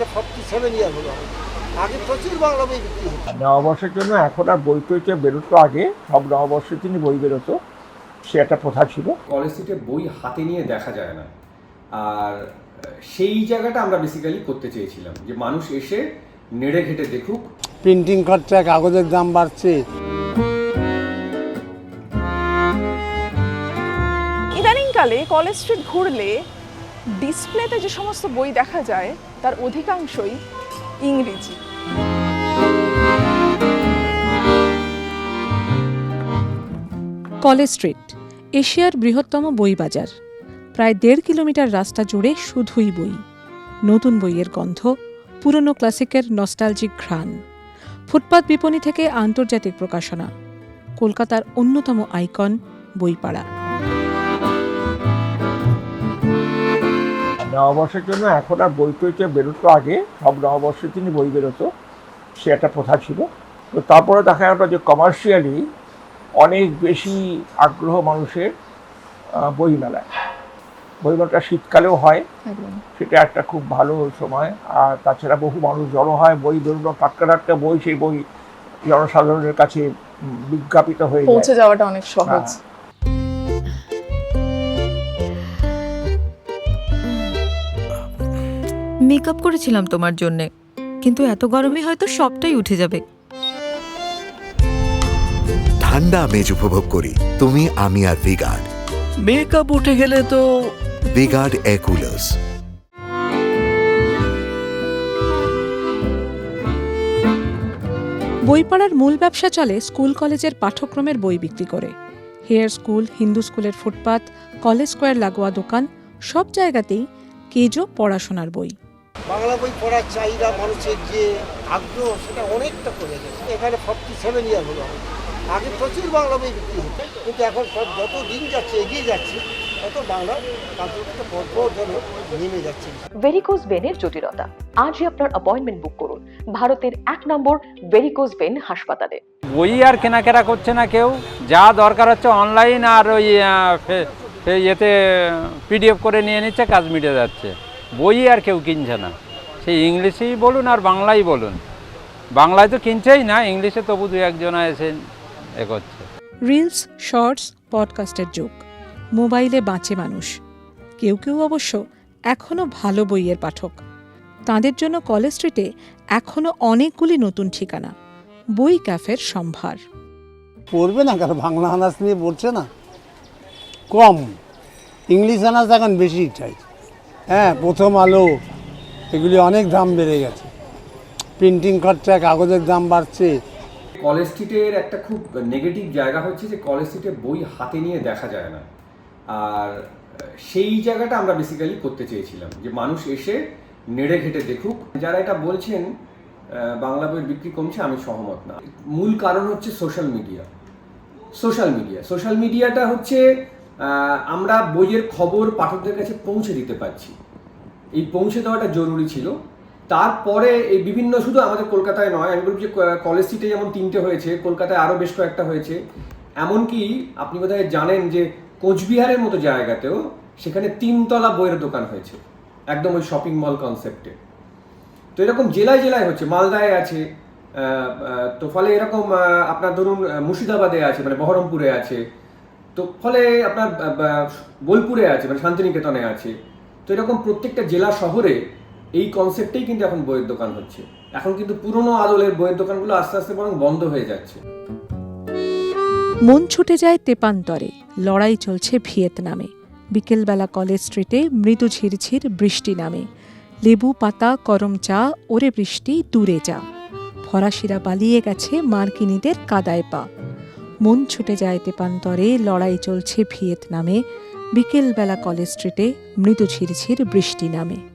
এখানে forty seven year হলো। আগে প্রচুর বাংলা বই বিক্রি হতো। নববর্ষের জন্য এখন আর বই টইতে বেরোতো আগে। সব নববর্ষের দিনই বই বেরোতো। সে একটা প্রথা ছিল। কলেজ স্ট্রিটে বই হাতে নিয়ে দেখা যায় না। আর সেই জায়গাটা আমরা বেসিক্যালি করতে চেয়েছিলাম যে মানুষ এসে নেড়ে ঘেটে দেখুক। প্রিন্টিং খরচা কাগজের দাম বাড়ছে। ইদানিংকালে কলেজ স্ট্রিট ঘুরলে ডিসপ্লেতে যে সমস্ত বই দেখা যায়, তার অধিকাংশই ইংরেজি। কলেজ স্ট্রিট, এশিয়ার বৃহত্তম বই বাজার। প্রায় দেড় কিলোমিটার রাস্তা জুড়ে শুধুই বই। নতুন বইয়ের গন্ধ, পুরনো ক্লাসিকের নস্টালজিক ঘ্রাণ। ফুটপাত বিপণী থেকে আন্তর্জাতিক প্রকাশনা। কলকাতার অন্যতম আইকন বইপাড়া। নববর্ষের জন্য এখন আর বই টইতে বেরোতো আগে সব নববর্ষের তিনি বই বেরোতো সে একটা প্রথা ছিল। তো তারপরে দেখা গেল যে কমার্শিয়ালি অনেক বেশি আগ্রহ মানুষের বইমেলায়। বইমেলাটা শীতকালেও হয় সেটা একটা খুব ভালো সময়। আর তাছাড়া বহু মানুষ জড়ো হয় বই বেরোনো টাটকা টাটকা বই সেই বই জনসাধারণের কাছে বিজ্ঞাপিত হয়ে পৌঁছে যাওয়াটা অনেক সহজ। মেকআপ করেছিলাম তোমার জন্যে। কিন্তু এত গরমে হয়তো সবটাই উঠে যাবে। ঠান্ডা আমেজ উপভোগ করি। তুমি আমি আর ভিগার্ড মেকআপ উঠে গেলে তো ভিগার্ড কুলার্স বইপাড়ার মূল ব্যবসা চলে স্কুল কলেজের পাঠ্যক্রমের বই বিক্রি করে। হেয়ার স্কুল হিন্দু স্কুলের ফুটপাত কলেজ স্কোয়ার লাগোয়া দোকান সব জায়গাতেই কেজো পড়াশোনার বই। বাংলা বই পড়ার চাহিদা মানুষের যে আগ্রহ সেটা অনেকটা কমে গেছে। এখানে ফর্টি সেভেন ইয়ার হলো। আগে প্রচুর বাংলা বই বিক্রি হতো কিন্তু এখন সব যত দিন যাচ্ছে এগিয়ে যাচ্ছে তত বাংলা তান্ত্রিকতা পর্ব যেন নেমে যাচ্ছে। ভেরিকোজ ভেনের জটিলতা। আজই আপনার অ্যাপয়েন্টমেন্ট বুক করুন। ভারতের এক নম্বর ভেরিকোজ ভেন হাসপাতালে। বই আর কেনাকাটা করছে না কেউ। যা দরকার হচ্ছে অনলাইন আর ওই ইয়েতে পিডিএফ করে নিয়ে নিচ্ছে কাজ মিটে যাচ্ছে। বই আর কেউ কিনছে না। সেই ইংলিশেই বলুন আর বাংলাই বলুন। বাংলায় তো কিনছেই না ইংলিশে তবু দু একজনা এসে এ করছে। রিলস শর্টস পডকাস্টের যুগ। মোবাইলে বাঁচে মানুষ। কেউ কেউ অবশ্য এখনও ভালো বইয়ের পাঠক। তাদের জন্য কলেজ স্ট্রিটে এখনও অনেকগুলি নতুন ঠিকানা। বই ক্যাফের সম্ভার। পড়বে না কারণ বাংলা আনাজ নিয়ে পড়ছে না? কম। ইংলিশ আনাজ এখন বেশি চাই। হ্যাঁ প্রথম আলো, এগুলি অনেক দাম বেড়ে গেছে। প্রিন্টিং খরচা, কাগজের দাম বাড়ছে। কলেজ স্ট্রিটের একটা খুব নেগেটিভ জায়গা হচ্ছে যে কলেজ স্ট্রিটে বই হাতে নিয়ে দেখা যায় না। আর সেই জায়গাটা আমরা বেসিক্যালি করতে চেয়েছিলাম যে, মানুষ এসে নেড়ে ঘেটে দেখুক। যারা এটা বলছেন বাংলা বইয়ের বিক্রি কমছে, আমি সহমত না। মূল কারণ হচ্ছে social media social media social মিডিয়াটা হচ্ছে আমরা বইয়ের খবর পাঠকদের কাছে পৌঁছে দিতে পারছি। এই পৌঁছে দেওয়াটা জরুরি ছিল। তারপরে এই বিভিন্ন, শুধু আমাদের কলকাতায় নয়, আমি বলছি যে কলেজ সিটে যেমন তিনটে হয়েছে, কলকাতায় আরও বেশ কয়েকটা হয়েছে। এমনকি আপনি বোধহয় জানেন যে, কোচবিহারের মতো জায়গাতেও সেখানে তিনতলা বইয়ের দোকান হয়েছে, একদম ওই শপিং মল কনসেপ্টে তো এরকম জেলায় জেলায় হচ্ছে, মালদায় আছে তো ফলে এরকম আপনার ধরুন মুর্শিদাবাদে আছে মানে বহরমপুরে আছে তো ফলে আপনার বোলপুরে আছে মানে শান্তিনিকেতনে আছে। তো এরকম প্রত্যেকটা জেলা শহরে এই কনসেপ্টেই কিন্তু এখন বইয়ের দোকান হচ্ছে। এখন কিন্তু পুরনো আদলের বইয়ের দোকানগুলো আস্তে আস্তে বরং বন্ধ হয়ে যাচ্ছে। মন ছুটে যায় তেপান্তরে। লড়াই চলছে ভিয়েতনামে। বিকেলবেলা কলেজ স্ট্রিটে মৃদু ঝিরঝির বৃষ্টি নামে। লেবু পাতা করম চা, ওরে বৃষ্টি, দূরে যা। ফরাসিরা পালিয়ে গেছে মার্কিনীদের কাদায় পা। মন ছুটে যায় তেপান্তরে লড়াই চলছে ভিয়েতনামে। বিকেলবেলা কলেজ স্ট্রিটে মৃদু ঝিরঝির বৃষ্টি নামে।